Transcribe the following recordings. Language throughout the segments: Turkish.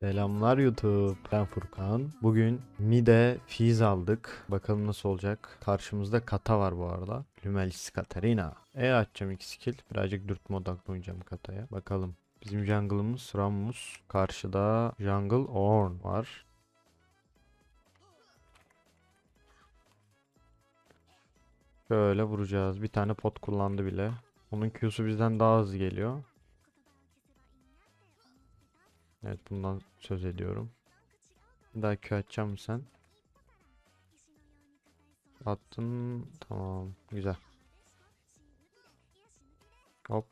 Selamlar YouTube. Ben Furkan. Bugün Mide Fiz aldık. Bakalım nasıl olacak. Karşımızda Kata var bu arada. Lümelis Katarina. E açacağım iki skill. Birazcık dürtme odaklı oynayacağım Kata'ya. Bakalım. Bizim jungle'ımız Rammus. Karşıda Jungle Ornn var. Şöyle vuracağız. Bir tane pot kullandı bile. Onun Q'su bizden daha hızlı geliyor. Evet bundan söz ediyorum. Daha Q atacağım mı sen? Attın. Tamam. Güzel. Hop.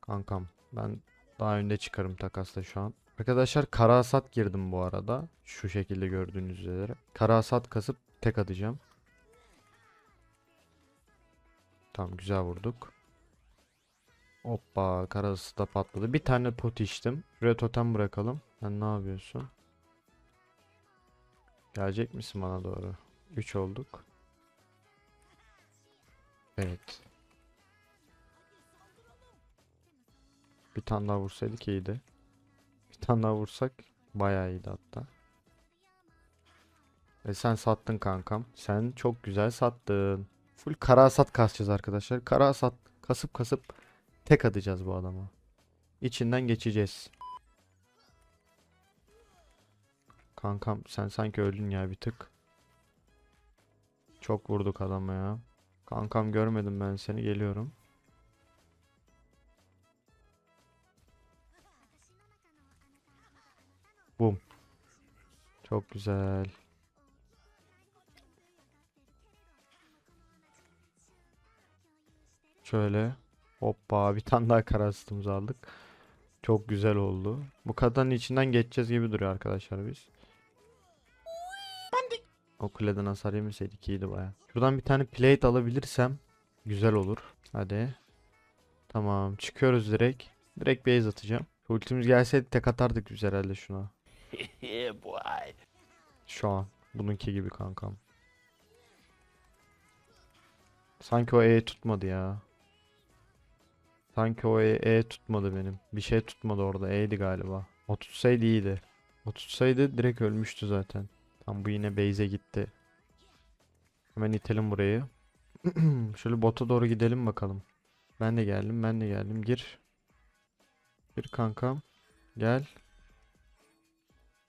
Kankam. Ben daha önde çıkarım takasta şu an. Arkadaşlar kara hasat girdim bu arada. Şu şekilde gördüğünüz üzere. Kara hasat kasıp tek atacağım. Tamam güzel vurduk. Hoppa karası da patladı. Bir tane pot içtim. Şuraya totem bırakalım. Sen ne yapıyorsun? Gelecek misin bana doğru? 3 olduk. Evet. Bir tane daha vursaydık iyiydi. Bir tane daha vursak bayağı iyiydi hatta. E sen sattın kankam. Sen çok güzel sattın. Full kara hasat kasacağız arkadaşlar. Kara hasat kasıp kasıp tek atacağız bu adama. İçinden geçeceğiz. Kankam sen sanki öldün ya bir tık. Çok vurduk adama ya. Kankam görmedim ben seni geliyorum. Bum. Çok güzel. Şöyle. Hoppa bir tane daha karasitimizi aldık. Çok güzel oldu. Bu kadanın içinden geçeceğiz gibi duruyor arkadaşlar biz. O kuleden hasar yemeseydik iyiydi baya. Şuradan bir tane plate alabilirsem güzel olur. Hadi. Tamam çıkıyoruz direkt. Direkt base atacağım. Şu Ultimiz gelseydi tek atardık biz herhalde şuna. Şu an. Bununki gibi kankam. Sanki o E tutmadı ya. Sanki o E, E tutmadı benim. Bir şey tutmadı orada. E'ydi galiba. O tutsaydı iyiydi. O tutsaydı direkt ölmüştü zaten. Tam bu yine base'e gitti. Hemen itelim burayı. Şöyle bota doğru gidelim bakalım. Ben de geldim, ben de geldim. Gir. Gir kankam. Gel.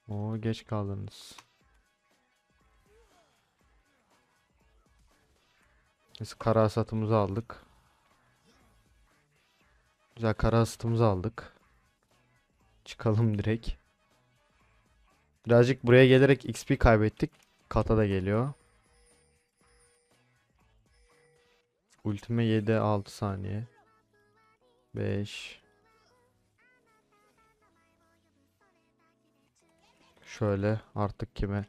Oo geç kaldınız. Biz kara hasatımızı aldık. Güzel kara hasatımızı aldık. Çıkalım direkt. Birazcık buraya gelerek XP kaybettik. Kata da geliyor. Ultime 7 6 saniye. 5 Şöyle artık kime?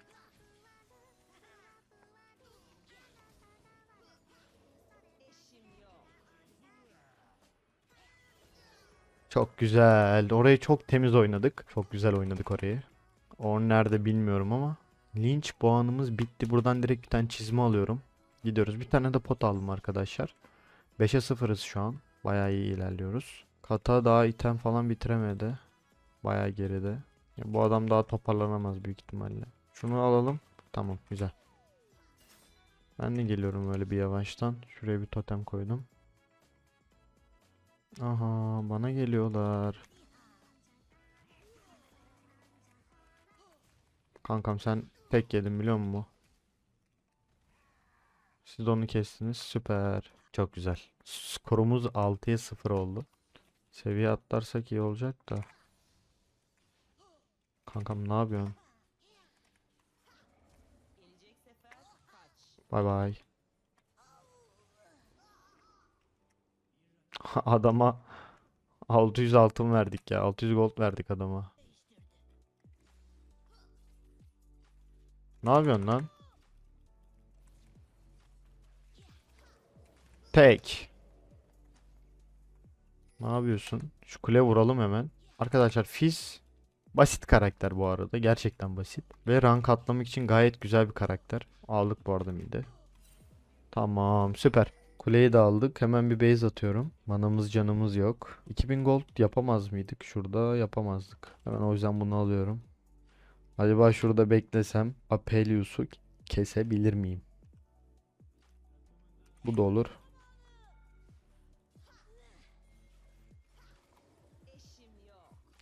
Çok güzel. Orayı çok temiz oynadık. Çok güzel oynadık orayı. O nerede bilmiyorum ama. Lynch puanımız bitti. Buradan direkt bir tane çizme alıyorum. Gidiyoruz. Bir tane de pot aldım arkadaşlar. 5'e 0'ız şu an. Bayağı iyi ilerliyoruz. Kata daha item falan bitiremedi. Bayağı geride. Ya bu adam daha toparlanamaz büyük ihtimalle. Şunu alalım. Tamam güzel. Ben de geliyorum öyle bir yavaştan. Şuraya bir totem koydum. Aha bana geliyorlar. Kankam sen tek yedin biliyor musun? Siz de onu kestiniz. Süper. Çok güzel. Skorumuz 6'ya 0 oldu. Seviye atlarsak iyi olacak da. Kankam ne yapıyorsun? Bay bay. Adama 600 altın verdik ya. 600 gold verdik adama. Ne yapıyorsun lan? Tek. Ne yapıyorsun? Şu kule vuralım hemen. Arkadaşlar Fizz basit karakter bu arada. Gerçekten basit. Ve rank atlamak için gayet güzel bir karakter. Aldık bu arada midi. Tamam süper. Kuleyi de aldık. Hemen bir base atıyorum. Manamız canımız yok. 2000 gold yapamaz mıydık? Şurada yapamazdık. Hemen o yüzden bunu alıyorum. Acaba şurada beklesem Apelius'u kesebilir miyim? Bu da olur.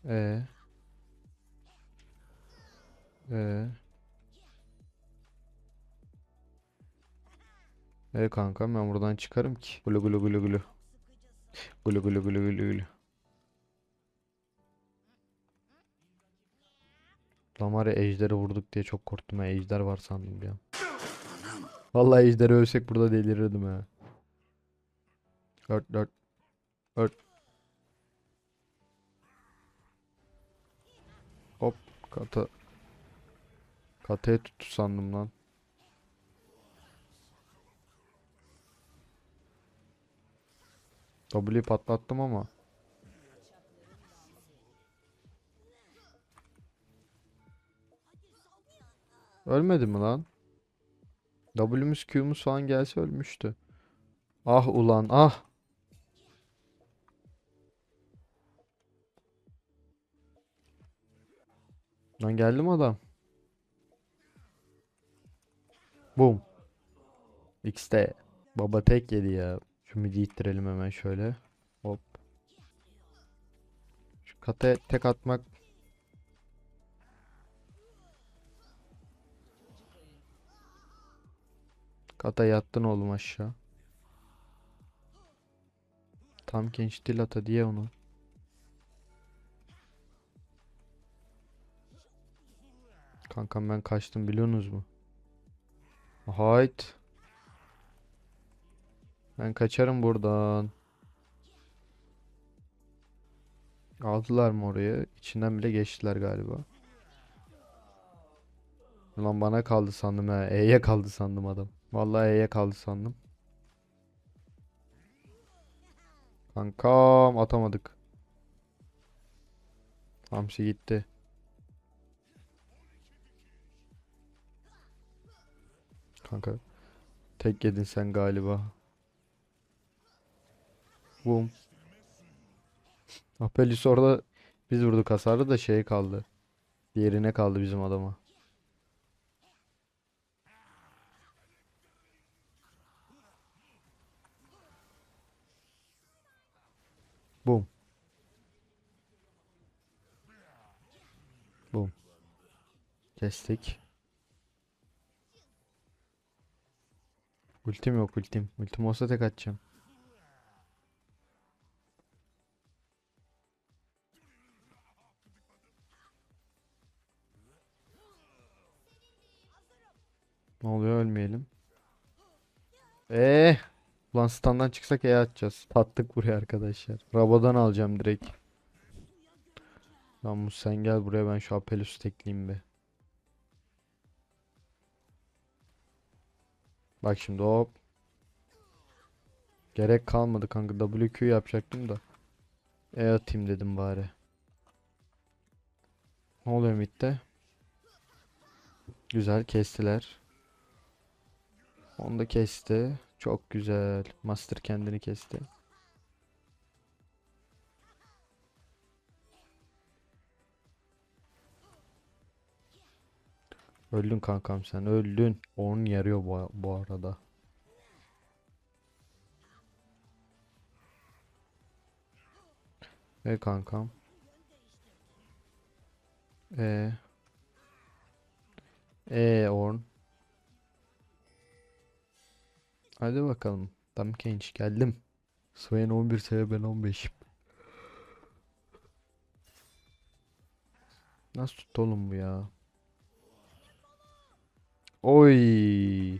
Ee. Ee. E kanka ben buradan çıkarım ki. Gulu gulu gulu gulu. Gulu gulu gulu gulu gulu. Ya ejderi vurduk diye çok korktum ha. Ejder var sandım an. Vallahi ejderi ölsek burada delirirdim ha. Dört dört. Dört. Hop kata. Kataya tuttu sandım lan. W patlattım ama. Ölmedi mi lan? W'muz Q'muz falan gelse ölmüştü. Ah ulan ah. Lan geldi mi adam? Boom. X'te. Baba tek yedi ya. Şu midi ittirelim hemen şöyle. Hop. Şu kata tek atmak. Kata yattın oğlum aşağı. Tam genç dil ata diye onu. Kankam ben kaçtım biliyorsunuz mu? Hayt. Ben kaçarım buradan. Aldılar mı oraya? İçinden bile geçtiler galiba. Ulan bana kaldı sandım ha. E'ye kaldı sandım adam. Vallahi E'ye kaldı sandım. Kankam atamadık. Hamsi gitti. Kanka tek yedin sen galiba. Boom. Apelis orada biz vurduk hasarı da şey kaldı. Diğerine kaldı bizim adama. Boom. Boom. Kestik. Ultim yok ultim. Ultim olsa tek atacağım. Ne oluyor ölmeyelim. Eee. Ulan standdan çıksak E atacağız. Tattık buraya arkadaşlar. Rabodan alacağım direkt. Lan sen gel buraya ben şu Apelus tekleyeyim be. Bak şimdi hop. Gerek kalmadı kanka. WQ yapacaktım da. E atayım dedim bari. Ne oluyor midde? Güzel kestiler. Onu da kesti. Çok güzel. Master kendini kesti. Öldün kankam sen öldün. Onun yarıyor bu, bu arada. E kankam. E. E Orn. Hadi bakalım. Tam genç geldim. Swain 11 seviye ben 15. Nasıl tuttu oğlum bu ya? Oy.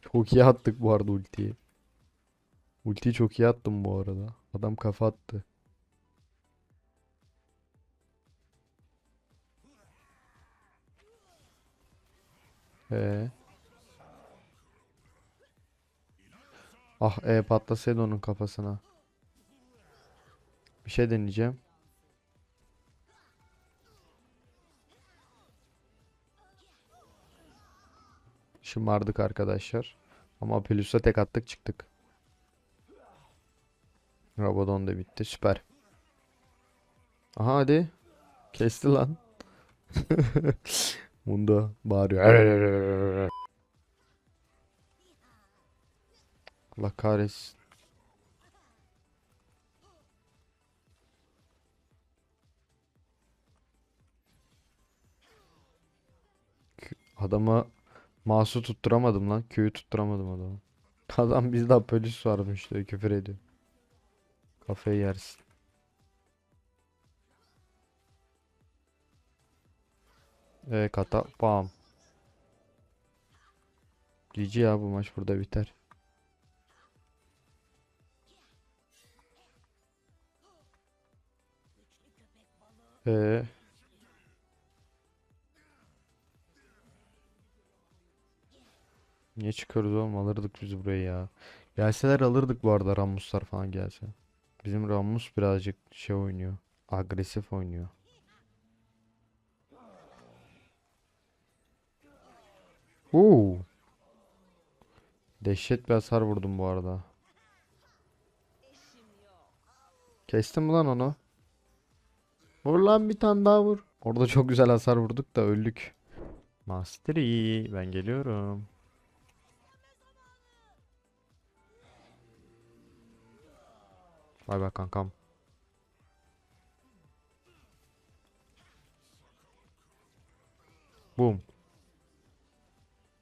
Çok iyi attık bu arada ultiyi. Ultiyi çok iyi attım bu arada. Adam kafa attı. Ee. Ah e patlasaydı onun kafasına. Bir şey deneyeceğim. Şımardık arkadaşlar. Ama Pelus'a tek attık çıktık. Rabadon da bitti. Süper. Aha hadi. Kesti lan. Bunda bağırıyor. Allah kahretsin. Adama mouse'u tutturamadım lan. Q'yu tutturamadım adama. Adam bizde polis varmış diyor küfür ediyor. Kafayı yersin. E kata bam. GG ya bu maç burada biter. E Niye çıkıyoruz oğlum? Alırdık biz burayı ya. Gelseler alırdık bu arada Rammuslar falan gelse. Bizim Rammus birazcık şey oynuyor. Agresif oynuyor. Oo. Dehşet bir hasar vurdum bu arada. Kestim lan onu? Vur lan bir tane daha vur. Orada çok güzel hasar vurduk da öldük. Master Yi, ben geliyorum. Bay bay kankam. Boom.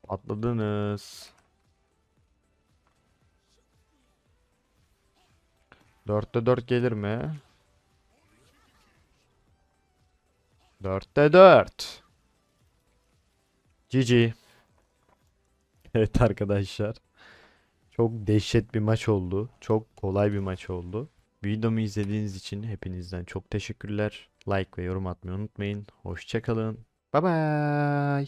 Atladınız. Dörtte dört gelir mi? Dörtte dört. GG. Evet arkadaşlar. Çok dehşet bir maç oldu. Çok kolay bir maç oldu. Videomu izlediğiniz için hepinizden çok teşekkürler. Like ve yorum atmayı unutmayın. Hoşçakalın. Bye bye.